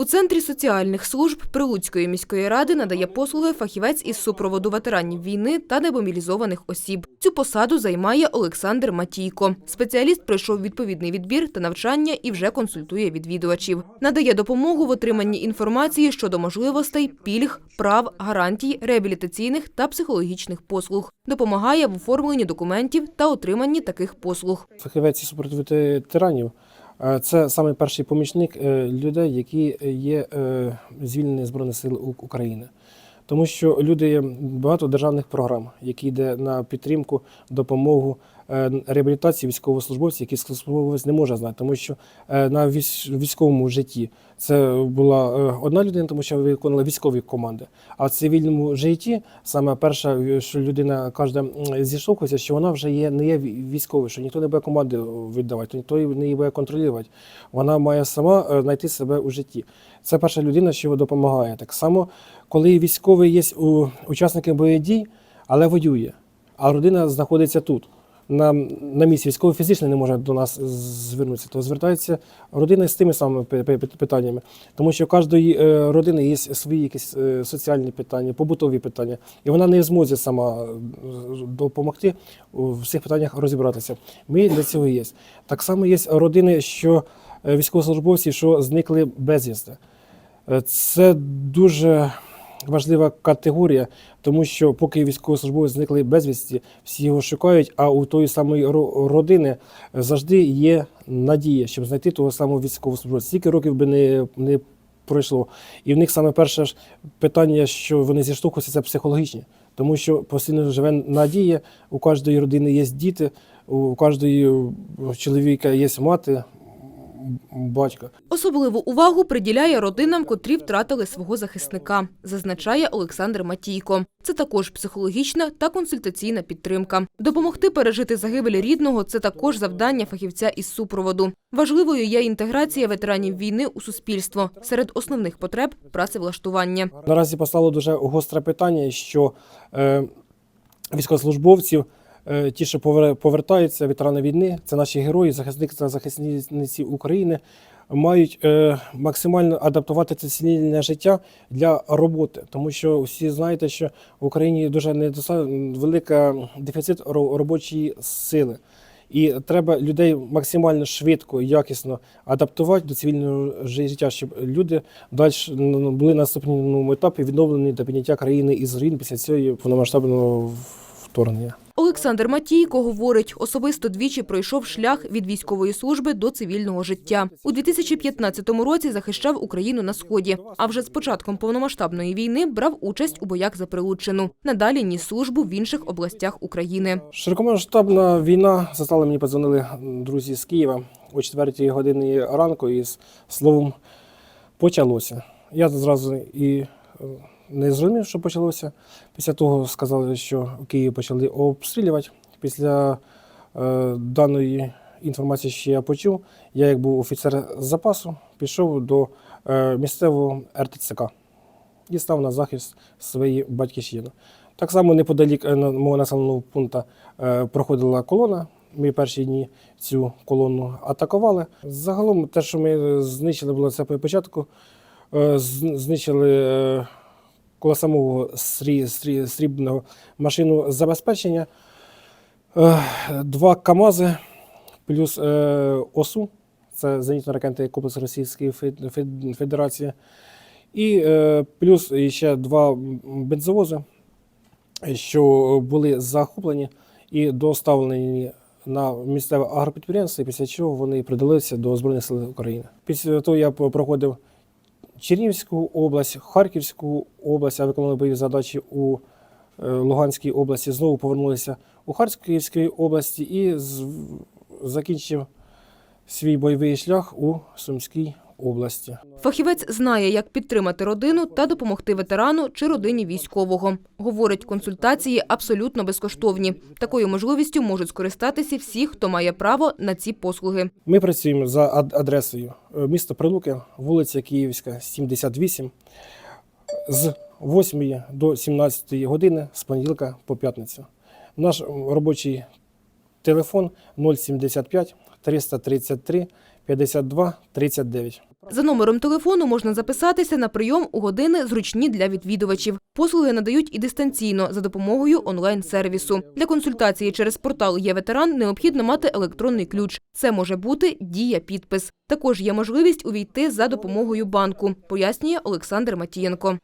У центрі соціальних служб Прилуцької міської ради надає послуги фахівець із супроводу ветеранів війни та демобілізованих осіб. Цю посаду займає Олександр Матійко. Спеціаліст пройшов відповідний відбір та навчання і вже консультує відвідувачів. Надає допомогу в отриманні інформації щодо можливостей, пільг, прав, гарантій, реабілітаційних та психологічних послуг. Допомагає в оформленні документів та отриманні таких послуг. Фахівець із супротиву ветеранів це саме перший помічник е, людей, які є е, звільнені Збройних сил України. Тому що люди є багато державних програм, які йде на підтримку, допомогу е, реабілітації військовослужбовців, які військовослужбовець не може знати, тому що е, на військ- військовому житті це була е, одна людина, тому що виконувала військові команди. А в цивільному житті саме перше, що людина каже, зіштовхується, що вона вже є не є вій- військовою, що ніхто не буде команди віддавати, ніхто її не буде контролювати. Вона має сама е, знайти себе у житті. Це перша людина, що допомагає. Так само, коли військовий є у учасників бойових дій, але воює, а родина знаходиться тут. На, на місці військовий фізично не може до нас звернутися, то звертається родина з тими самими пи- пи- питаннями. Тому що у кожної е, родини є свої якісь е, соціальні питання, побутові питання, і вона не в змозі сама е, допомогти у всіх питаннях розібратися. Ми для цього є. Так само є родини, що військовослужбовці, що зникли безвісти. Це дуже важлива категорія, тому що поки військовослужбовець зникли безвісті, всі його шукають, а у тої самої родини завжди є надія, щоб знайти того самого військовослужбовця. Стільки років би не, не пройшло. І в них саме перше ж питання, що вони зіштовхуються, це психологічні. Тому що постійно живе надія, у кожної родини є діти, у кожної чоловіка є мати, батько. Особливу увагу приділяє родинам, котрі втратили свого захисника, зазначає Олександр Матійко. Це також психологічна та консультаційна підтримка. Допомогти пережити загибель рідного це також завдання фахівця із супроводу. Важливою є інтеграція ветеранів війни у суспільство. Серед основних потреб працевлаштування. Наразі постало дуже гостре питання, що е, військовослужбовців, ті, що повер- повертаються, ветерани війни, це наші герої, захисники та захисниці України, мають е, максимально адаптувати це цивільне життя для роботи. Тому що всі знаєте, що в Україні дуже недостатньо велика дефіцит ро- робочої сили. І треба людей максимально швидко і якісно адаптувати до цивільного життя, щоб люди далі ну, були на наступному етапі відновлені до підняття країни із руїн після цього повномасштабного вторгнення. Олександр Матійко говорить, особисто двічі пройшов шлях від військової служби до цивільного життя. У 2015 році захищав Україну на сході. А вже з початком повномасштабної війни брав участь у боях за Прилуччину. Надалі ніс службу в інших областях України. Широкомасштабна війна застала мені подзвонили друзі з Києва о 4 годині ранку із словом почалося. Я зразу і е, не зрозумів, що почалося. Після того сказали, що Київ почали обстрілювати. Після е, даної інформації, що я почув, я, як був офіцер запасу, пішов до е, місцевого РТЦК і став на захист своєї батьківщини. Так само неподалік е, мого населеного пункту е, проходила колона. Ми перші дні цю колону атакували. Загалом те, що ми знищили, було це по початку. Е, Знищили е, коло самого срі- срі- срібного машину забезпечення, е, два КАМАЗи плюс е, ОСУ, це зенітно-ракетний комплекс Російської Фед- Фед- Федерації, і е, плюс ще два бензовози, що були захоплені і доставлені на місцеве агропідприємство, після чого вони придалися до Збройних сил України. Після того я проходив Чернігівську область, Харківську область, а виконали бойові задачі у е, Луганській області, знову повернулися у Харківській області і закінчив свій бойовий шлях у Сумській області. Фахівець знає, як підтримати родину та допомогти ветерану чи родині військового. Говорить, консультації абсолютно безкоштовні. Такою можливістю можуть скористатися всі, хто має право на ці послуги. Ми працюємо за ад- адресою е, місто Прилуки, вулиця Київська, 78, з 8 до 17 години з понеділка по п'ятницю. Наш робочий телефон 075 333 52 39. За номером телефону можна записатися на прийом у години зручні для відвідувачів. Послуги надають і дистанційно за допомогою онлайн-сервісу. Для консультації через портал «Є ветеран» необхідно мати електронний ключ. Це може бути дія підпис. Також є можливість увійти за допомогою банку, пояснює Олександр Матієнко.